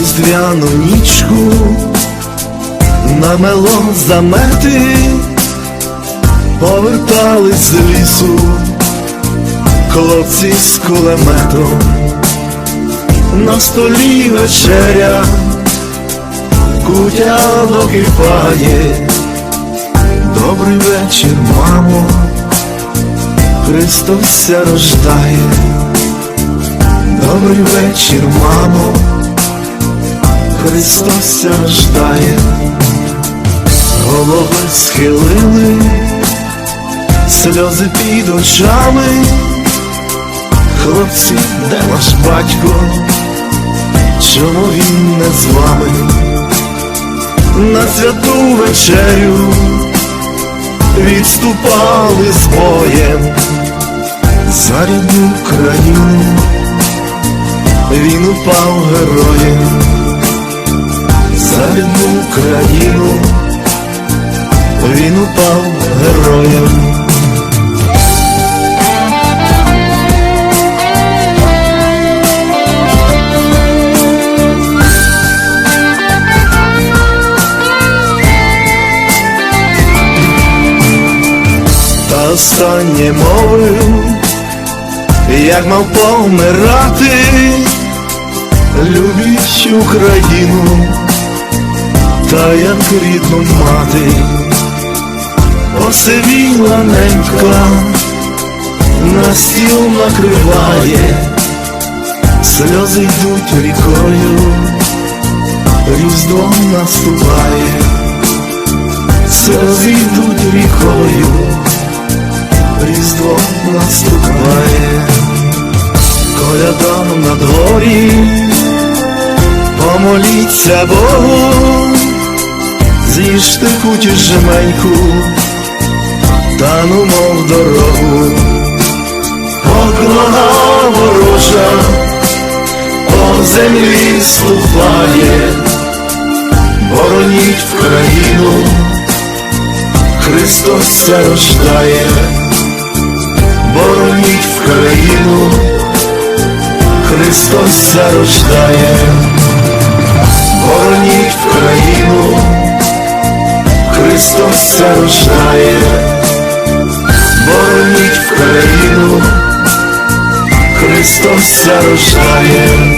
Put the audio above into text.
Різдвяну нічку намело замети, повертались з лісу хлопці з кулеметом, на столі вечеря, кутя докипає, добрий вечір, мамо, Христос рождає, добрий вечір, мамо. Христос рождає, голови схилили, сльози під очами, хлопці, де ваш батько, чому він не з вами? На святу вечерю відступали з боєм за рідну країну, він упав героєм за рідну країну він упав героєм. Останнє мовив, як мав помирати, любіть Україну та як рідну мати, посивіла ненька, на стіл накриває, сльози йдуть рікою, різдвом наступає, сльози йдуть рікою, різдвом наступає, колядам на дворі. Помоліться Богу, з'їжте кутю жменьку, та ну мов дорогу, поклона ворожа, по землі ступає, бороніть в країну, Христос ся рождає, бороніть в країну, Христос зарождає, рождає бороніть в країну, Христос зарождає, рождає, бороніть в країну, Христос ся рождає.